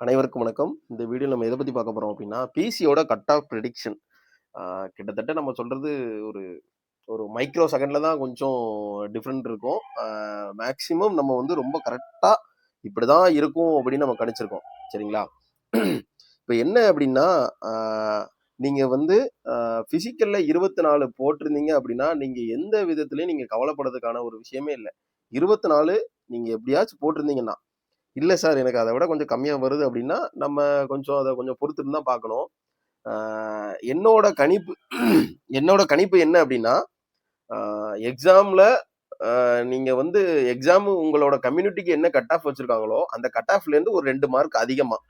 அனைவருக்கும் வணக்கம். இந்த வீடியோ நம்ம எதை பத்தி பார்க்க போறோம் அப்படின்னா பிசியோட கட் ஆஃப் ப்ரெடிக்ஷன் கிட்டத்தட்ட நம்ம சொல்றது ஒரு ஒரு மைக்ரோ செகண்ட்ல தான் கொஞ்சம் டிஃப்ரெண்ட் இருக்கும். மேக்ஸிமம் நம்ம வந்து ரொம்ப கரெக்ட்டா இப்படிதான் இருக்கும் அப்படின்னு நம்ம கணிச்சிருக்கோம். சரிங்களா? இப்ப என்ன அப்படின்னா நீங்கள் நீங்க வந்து ஆ பிசிக்கல்ல 24 போட்டிருந்தீங்க அப்படின்னா நீங்க எந்த விதத்திலயும் நீங்க கவலைப்படுறதுக்கான ஒரு விஷயமே இல்லை இருபத்தி நாலு நீங்க எப்படியாச்சும் போட்டிருந்தீங்கன்னா, இல்லை சார் எனக்கு அதை விட கொஞ்சம் கம்மியாக வருது அப்படின்னா நம்ம கொஞ்சம் அதை கொஞ்சம் பொறுத்துட்டு தான் பார்க்கணும். என்னோட கணிப்பு என்னோட கணிப்பு என்ன அப்படின்னா எக்ஸாமில் நீங்கள் வந்து எக்ஸாம் உங்களோட கம்யூனிட்டிக்கு என்ன கட் ஆஃப் வச்சுருக்காங்களோ அந்த கட் ஆஃப்லேருந்து ஒரு ரெண்டு மார்க் அதிகமாக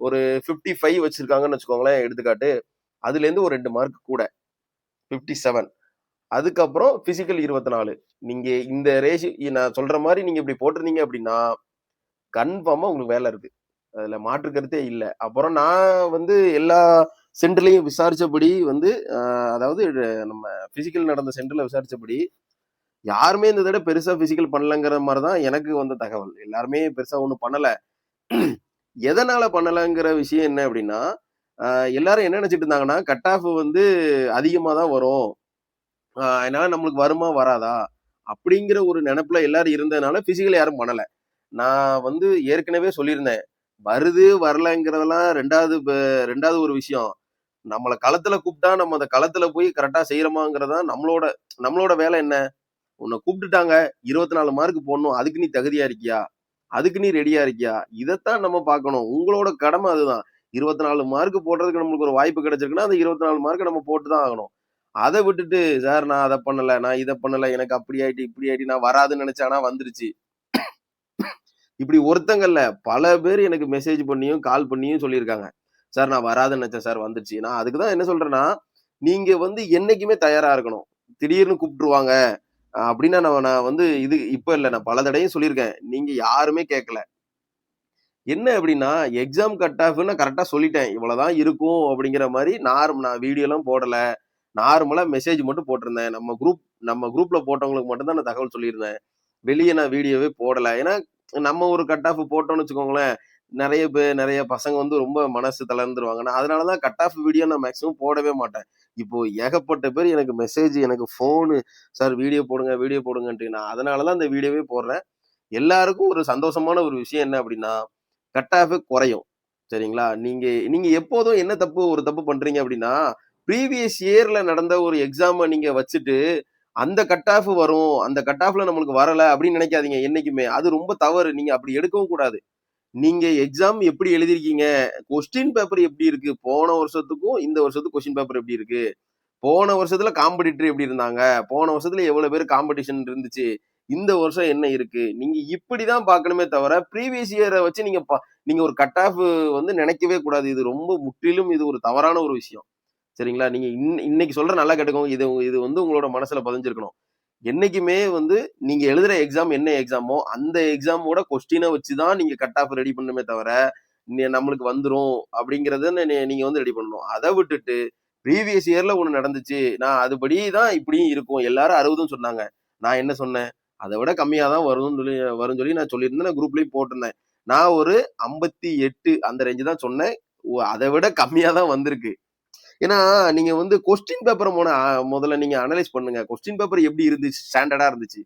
ஒரு ஃபிஃப்டி ஃபைவ் வச்சுருக்காங்கன்னு வச்சுக்கோங்களேன் எடுத்துக்காட்டு. அதுலேருந்து ஒரு ரெண்டு மார்க் கூட. 57 அதுக்கப்புறம் ஃபிஸிக்கல் இருபத்தி நாலு நீங்கள் இந்த ரேஷி நான் சொல்கிற மாதிரி நீங்கள் இப்படி போட்டிருந்தீங்க அப்படின்னா கன்ஃபார்மாக உங்களுக்கு வேலை இருக்கு. அதில் மாற்று கருத்தே இல்லை அப்புறம் நான் வந்து எல்லா சென்டர்லையும் விசாரித்தபடி வந்து அதாவது நம்ம ஃபிசிக்கல் நடந்த சென்டரில் விசாரித்தபடி யாருமே இந்த தடவை பெருசாக ஃபிசிக்கல் பண்ணலங்கிற மாதிரி தான் எனக்கு வந்த தகவல். எல்லாருமே பெருசாக ஒன்றும் பண்ணலை எதனால் பண்ணலைங்கிற விஷயம் என்ன அப்படின்னா எல்லாரும் என்ன நினச்சிட்டு இருந்தாங்கன்னா, கட் ஆஃப் வந்து அதிகமாக தான் வரும். அதனால நம்மளுக்கு வருமா? வராதா? அப்படிங்கிற ஒரு நினப்பில் எல்லாரும் இருந்ததுனால ஃபிசிக்கல் யாரும் பண்ணலை நான் வந்து ஏற்கனவே சொல்லியிருந்தேன். வருது, வரலங்கிறதெல்லாம் ரெண்டாவது ரெண்டாவது ஒரு விஷயம். நம்மளை களத்துல கூப்பிட்டா நம்ம அந்த களத்துல போய் கரெக்டா செய்யறோமாங்கிறதா நம்மளோட நம்மளோட வேலை என்ன? உன்ன கூப்ட்டுட்டாங்க 24 மார்க் போடணும். அதுக்கு நீ தகுதியா இருக்கியா? அதுக்கு நீ ரெடியா இருக்கியா? இதைத்தான் நம்ம பார்க்கணும். உங்களோட கடமை அதுதான். 24 மார்க் போடுறதுக்கு நம்மளுக்கு ஒரு வாய்ப்பு கிடைச்சிருக்குன்னா, அந்த 24 மார்க்க நம்ம போட்டு தான் ஆகணும். அதை விட்டுட்டு, சார் நான் அதை பண்ணல, நான் இதை பண்ணல, எனக்கு அப்படி ஆயிட்டு, இப்படி ஆயிட்டு, நான் வராதுன்னு நினைச்சானா வந்துருச்சு. இப்படி ஒருத்தங்கல்ல பல பேர் எனக்கு மெசேஜ் பண்ணியும், கால் பண்ணியும் சொல்லியிருக்காங்க. சார் நான் வராத நினைச்சேன் சார் வந்துருச்சு. நான் அதுக்கு தான் என்ன சொல்றேன்னா, நீங்க வந்து என்னைக்குமே தயாரா இருக்கணும். திடீர்னு கூப்பிட்டுருவாங்க அப்படின்னா நான் நான் வந்து இது இப்ப இல்லை நான் பல தடையும் சொல்லியிருக்கேன். நீங்க யாருமே கேட்கல. என்ன அப்படின்னா எக்ஸாம் கட் ஆஃப்ன்னு நான் கரெக்ட்டா சொல்லிட்டேன். இவ்வளோதான் இருக்கும் அப்படிங்கிற மாதிரி நார்ம் நான் வீடியோலாம் போடலை நார்மலாக மெசேஜ் மட்டும் போட்டிருந்தேன். நம்ம குரூப் நம்ம குரூப்பில் போட்டவங்களுக்கு மட்டும் தான் நான் தகவல் சொல்லியிருந்தேன். வெளியே நான் வீடியோவே போடலை ஏன்னா, நம்ம ஒரு கட் ஆஃப் போட்டோம்னு வச்சுக்கோங்களேன், நிறைய பேர் நிறைய பசங்க வந்து ரொம்ப மனசு தளர்ந்துருவாங்க. நான் அதனால தான் கட் ஆஃப் வீடியோ நான் மேக்ஸிமம் போடவே மாட்டேன். இப்போ ஏகப்பட்ட பேர் எனக்கு மெசேஜ், எனக்கு ஃபோனு, சார் வீடியோ போடுங்க, வீடியோ போடுங்கன்ட்டு. நான் அதனாலதான் இந்த வீடியோவே போடுறேன். எல்லாருக்கும் ஒரு சந்தோஷமான ஒரு விஷயம் என்ன அப்படின்னா கட் ஆஃப் குறையும். சரிங்களா? நீங்க நீங்க எப்போதும் என்ன தப்பு ஒரு தப்பு பண்றீங்க அப்படின்னா ப்ரீவியஸ் இயர்ல நடந்த ஒரு எக்ஸாமை நீங்க வச்சுட்டு, அந்த கட் ஆஃப் வரும். அந்த கட் ஆஃப்ல நம்மளுக்கு வரல அப்படின்னு நினைக்காதீங்க என்னைக்குமே. அது ரொம்ப தவறு. நீங்க அப்படி எடுக்கவும் கூடாது. நீங்க எக்ஸாம் எப்படி எழுதிருக்கீங்க கொஸ்டின் பேப்பர் எப்படி இருக்கு? போன வருஷத்துக்கும், இந்த வருஷத்துக்கும் கொஸ்டின் பேப்பர் எப்படி இருக்கு? போன வருஷத்துல காம்படிட்டர் எப்படி இருந்தாங்க? போன வருஷத்துல எவ்வளவு பேர் காம்படிஷன் இருந்துச்சு? இந்த வருஷம் என்ன இருக்கு? நீங்க இப்படிதான் பார்க்கணுமே தவிர, ப்ரீவியஸ் இயரை வச்சு நீங்க நீங்க ஒரு கட் ஆஃப் வந்து நினைக்கவே கூடாது. இது ரொம்ப முற்றிலும் இது ஒரு தவறான ஒரு விஷயம். சரிங்களா? நீங்க இன் இன்னைக்கு சொல்கிற நல்லா கேட்டுக்கோங்க. இது இது வந்து உங்களோட மனசுல பதிஞ்சிருக்கணும். என்னைக்குமே வந்து நீங்க எழுதுற எக்ஸாம் என்ன எக்ஸாமோ, அந்த எக்ஸாமோட கொஸ்டினை வச்சு தான் நீங்க கட் ஆஃப் ரெடி பண்ணணுமே தவிர, நம்மளுக்கு வந்துரும் அப்டிங்கிறத நீங்கள் நீங்க வந்து ரெடி பண்ணணும். அதை விட்டுட்டு, ப்ரீவியஸ் இயர்ல ஒண்ணு நடந்துச்சு. நான் அதுபடி தான் இப்படியும் இருக்கும். எல்லாரும் 60ன்னு சொன்னாங்க. நான் என்ன சொன்னேன்? அதை விட கம்மியா தான் வரும்னு சொல்லி வரும்னு சொல்லி நான் சொல்லியிருந்தேன். நான் குரூப்லயும் போட்டிருந்தேன். நான் ஒரு 58 அந்த ரேஞ்சு தான் சொன்னேன். அதை விட கம்மியா தான் வந்திருக்கு. ஏன்னா, நீங்க வந்து கொஸ்டின் பேப்பரை போன முதல்ல நீங்க அனலைஸ் பண்ணுங்க. கொஸ்டின் பேப்பர் எப்படி இருந்துச்சு? ஸ்டாண்டர்டா இருந்துச்சு.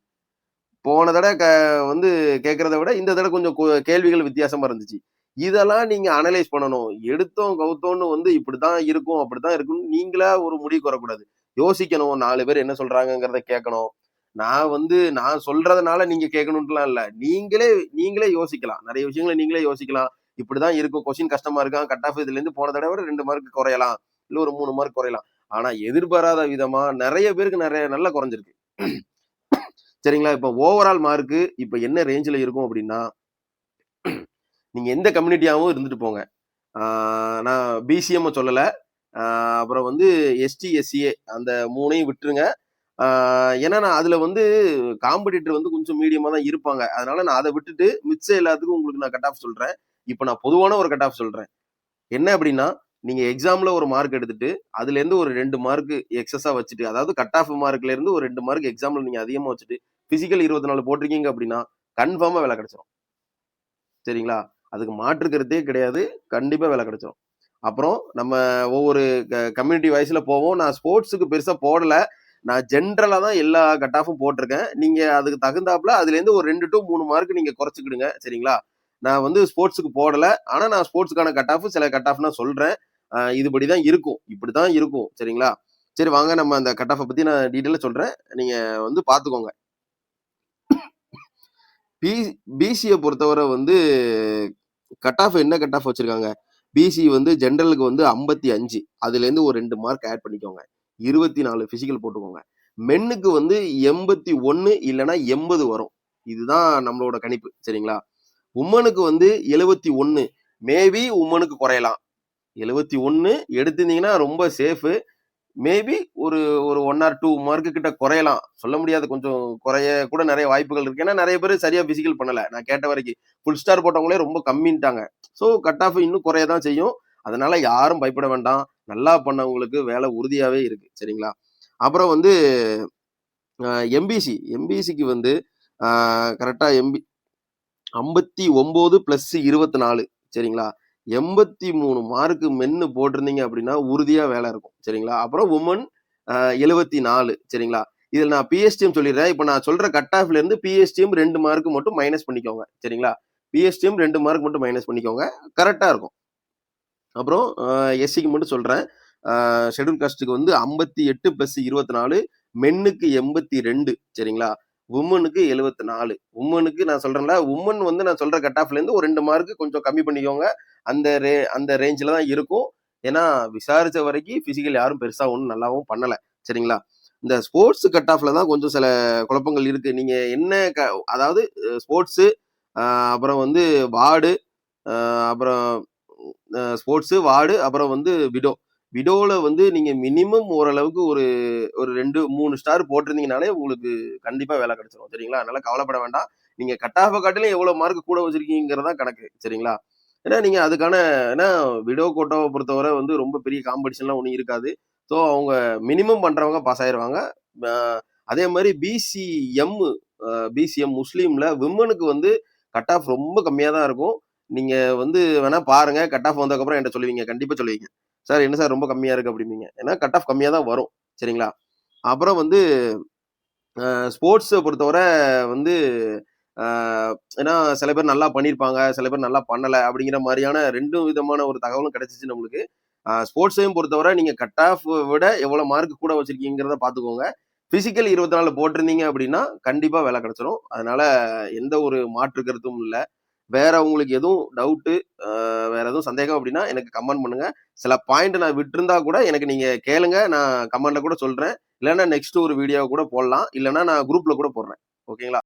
போன தடவை க வந்து கேட்கறத விட இந்த தடவை கொஞ்சம் கேள்விகள் வித்தியாசமா இருந்துச்சு. இதெல்லாம் நீங்க அனலைஸ் பண்ணணும். எடுத்தோம் கவுத்தோம்ன்னு வந்து இப்படிதான் இருக்கும், அப்படிதான் இருக்கும்னு நீங்களா ஒரு முடிவு வரக்கூடாது. யோசிக்கணும். நாலு பேர் என்ன சொல்றாங்கிறத கேட்கணும். நான் வந்து நான் சொல்றதுனால நீங்க கேட்கணுன்ட்டுலாம் இல்ல. நீங்களே நீங்களே யோசிக்கலாம். நிறைய விஷயங்கள நீங்களே யோசிக்கலாம். இப்படிதான் இருக்கும். கொஸ்டின் கஷ்டமா இருக்கான் கட் ஆஃப் இதுலேருந்து போன தடவை விட 2 மார்க் குறையலாம். இல்லை ஒரு மூணு மார்க் குறையலாம். ஆனால் எதிர்பாராத விதமாக நிறைய பேருக்கு நிறைய நல்லா குறைஞ்சிருக்கு. சரிங்களா? இப்போ ஓவரால் மார்க்கு இப்போ என்ன ரேஞ்சில் இருக்கும் அப்படின்னா நீங்கள் எந்த கம்யூனிட்டியாகவும் இருந்துட்டு போங்க. நான் பிசிஎம் சொல்லலை அப்புறம் வந்து எஸ்டி, எஸ்சிஏ அந்த மூணையும் விட்டுருங்க. ஏன்னா நான் அதில் வந்து காம்படிட்டர் வந்து கொஞ்சம் மீடியமாக தான் இருப்பாங்க. அதனால நான் அதை விட்டுட்டு மிச்சம் எல்லாத்துக்கும் உங்களுக்கு நான் கட் ஆஃப் சொல்கிறேன் இப்போ நான் பொதுவான ஒரு கட் ஆஃப் சொல்கிறேன் என்ன அப்படின்னா நீங்க எக்ஸாம்ல ஒரு மார்க் எடுத்துட்டு, அதுலேருந்து ஒரு ரெண்டு மார்க் எக்ஸஸா வச்சுட்டு, அதாவது கட் ஆஃப் மார்க்ல இருந்து ஒரு ரெண்டு மார்க் எக்ஸாம்ல நீங்க அதிகமா வச்சுட்டு, பிசிக்கல் 24 போட்டிருக்கீங்க அப்படின்னா கன்ஃபார்மா வேலை கிடைச்சிடும் சரிங்களா? அதுக்கு மாற்று கிடையாது. கண்டிப்பாக வேலை கிடைச்சிடும் அப்புறம் நம்ம ஒவ்வொரு கம்யூனிட்டி வைஸில் போவோம். நான் ஸ்போர்ட்ஸுக்கு பெருசாக போடலை. நான் ஜென்ரலாக தான் எல்லா கட் ஆஃபும் போட்டிருக்கேன். நீங்கள் அதுக்கு தகுந்தாப்புல அதுலேருந்து ஒரு ரெண்டு டு மூணு மார்க் நீங்கள் குறைச்சிக்கிடுங்க. சரிங்களா? நான் வந்து ஸ்போர்ட்ஸுக்கு போடலை. ஆனால் நான் ஸ்போர்ட்ஸுக்கான கட் ஆஃப் சில கட் ஆஃப் நான் சொல்கிறேன் இதுபடி தான் இருக்கும். இப்படி தான் இருக்கும். சரிங்களா? சரி வாங்க நம்ம அந்த கட் ஆஃபை பற்றி நான் டீட்டெயிலாக சொல்கிறேன் நீங்கள் வந்து பார்த்துக்கோங்க பி பிசியை பொறுத்தவரை வந்து கட் ஆஃப் என்ன கட் ஆஃப் வச்சுருக்காங்க? பிசி வந்து ஜென்ரலுக்கு வந்து ஐம்பத்தி அஞ்சு. அதுலேருந்து ஒரு ரெண்டு மார்க் ஆட் பண்ணிக்கோங்க. இருபத்தி நாலு ஃபிசிக்கல் போட்டுக்கோங்க. மென்னுக்கு வந்து எண்பத்தி ஒன்று இல்லைன்னா எண்பது வரும். இதுதான் நம்மளோட கணிப்பு. சரிங்களா? உமனுக்கு வந்து எழுபத்தி ஒன்று மேபி உமனுக்கு குறையலாம். எழுபத்தி ஒன்று எடுத்திருந்தீங்கன்னா ரொம்ப சேஃபு மேபி ஒரு ஒரு ஒன் ஆர் டூ மார்க்கு கிட்ட குறையலாம். சொல்ல முடியாது கொஞ்சம் குறைய கூட நிறைய வாய்ப்புகள் இருக்கு. ஏன்னா நிறைய பேர் சரியா பிசிக்கல் பண்ணல. நான் கேட்ட வரைக்கும் ஃபுல் ஸ்டார் போட்டவங்களே ரொம்ப கம்மின்ட்டாங்க. ஸோ கட் ஆஃப் இன்னும் குறைய தான் செய்யும். அதனால யாரும் பயப்பட வேண்டாம். நல்லா பண்ணவங்களுக்கு வேலை உறுதியாகவே இருக்கு. சரிங்களா? அப்புறம் வந்து எம்பிசி எம்பிசிக்கு வந்து கரெக்டாக எம்பி ஐம்பத்தி ஒம்பது ப்ளஸ் இருபத்தி நாலு. சரிங்களா? எண்பத்தி மூணு மார்க்கு மென்னு போட்டிருந்தீங்க அப்படின்னா உறுதியாக வேலை இருக்கும். சரிங்களா? அப்புறம் உமன் எழுபத்தி நாலு. சரிங்களா? இதில் நான் பிஎஸ்டிஎம் சொல்லிடுறேன். இப்போ நான் சொல்கிற கட் ஆஃப்லேருந்து பிஎஸ்டிஎம் ரெண்டு மார்க் மட்டும் மைனஸ் பண்ணிக்கோங்க. சரிங்களா? பிஎஸ்டிஎம் ரெண்டு மார்க் மட்டும் மைனஸ் பண்ணிக்கோங்க. கரெக்டாக இருக்கும். அப்புறம் எஸ்சிக்கு மட்டும் சொல்கிறேன் ஷெடியூல் காஸ்ட்டுக்கு வந்து ஐம்பத்தி எட்டு ப்ளஸ் இருபத்தி நாலு மென்னுக்கு எண்பத்தி ரெண்டு. சரிங்களா? உமனுக்கு எழுபத்தி நாலு. உமனுக்கு நான் சொல்கிறேன்ல உமன் வந்து நான் சொல்கிற கட் ஆஃப்லேருந்து ஒரு ரெண்டு மார்க்கு கொஞ்சம் கம்மி பண்ணிக்கோங்க. அந்த ரே அந்த ரேஞ்சில் தான் இருக்கும். ஏன்னா விசாரித்த வரைக்கும் ஃபிசிக்கல் யாரும் பெருசாக ஒன்றும் நல்லாவும் பண்ணலை. சரிங்களா? இந்த ஸ்போர்ட்ஸ் கட் ஆஃப்ல தான் கொஞ்சம் சில குழப்பங்கள் இருக்குது நீங்கள் என்ன க அதாவது ஸ்போர்ட்ஸு அப்புறம் வந்து வார்டு அப்புறம் ஸ்போர்ட்ஸு வார்டு அப்புறம் வந்து விடோ. விடோவில் வந்து நீங்கள் மினிமம் ஓரளவுக்கு ஒரு ஒரு ரெண்டு மூணு ஸ்டார் போட்டிருந்தீங்கனாலே உங்களுக்கு கண்டிப்பாக வேலை கிடச்சிடும் சரிங்களா? அதனால் கவலைப்பட வேண்டாம். நீங்கள் கட் ஆஃபை காட்டிலும் எவ்வளோ மார்க் கூட வச்சுருக்கீங்கிறதா கணக்கு சரிங்களா? ஏன்னா நீங்கள் அதுக்கான ஏன்னா விடோ கோட்டாவை பொறுத்தவரை வந்து ரொம்ப பெரிய காம்படிஷன்லாம் ஒன்றும் இருக்காது. ஸோ அவங்க மினிமம் பண்ணுறவங்க பாஸ் ஆயிடுவாங்க அதே மாதிரி பிசிஎம் பிசிஎம் முஸ்லீமில் விமனுக்கு வந்து கட் ஆஃப் ரொம்ப கம்மியாக தான் இருக்கும். நீங்கள் வந்து வேணால் பாருங்கள் கட் ஆஃப் வந்ததுக்கப்புறம் என்கிட்ட சொல்லுவீங்க கண்டிப்பாக சொல்லுவீங்க. சார் என்ன சார் ரொம்ப கம்மியாக இருக்குது அப்படிம்பீங்க. ஏன்னா கட் ஆஃப் கம்மியாக தான் வரும். சரிங்களா? அப்புறம் வந்து ஸ்போர்ட்ஸை பொறுத்தவரை வந்து ஏன்னா சில பேர் நல்லா பண்ணியிருப்பாங்க சில பேர் நல்லா பண்ணலை அப்படிங்கிற மாதிரியான ரெண்டு விதமான ஒரு தகவலும் கிடைச்சிச்சு நம்மளுக்கு ஸ்போர்ட்ஸையும் பொறுத்தவரை நீங்கள் கட் ஆஃப் விட எவ்வளோ மார்க் கூட வச்சுருக்கீங்கிறத பார்த்துக்கோங்க ஃபிசிக்கல் இருபத்தி நாலு போட்டிருந்தீங்க அப்படின்னா கண்டிப்பாக வேலை கிடச்சிரும். அதனால் எந்த ஒரு மாற்று கருத்தும் இல்லை. வேற உங்களுக்கு எதுவும் டவுட்டு வேற எதுவும் சந்தேகம் அப்படின்னா எனக்கு கமெண்ட் பண்ணுங்க. சில பாயிண்ட் நான் விட்டுருந்தா கூட எனக்கு நீங்க கேளுங்க. நான் கமெண்ட்ல கூட சொல்றேன். இல்லைன்னா நெக்ஸ்ட் ஒரு வீடியோ கூட போடலாம். இல்லைன்னா நான் குரூப்ல கூட போடுறேன். ஓகேங்களா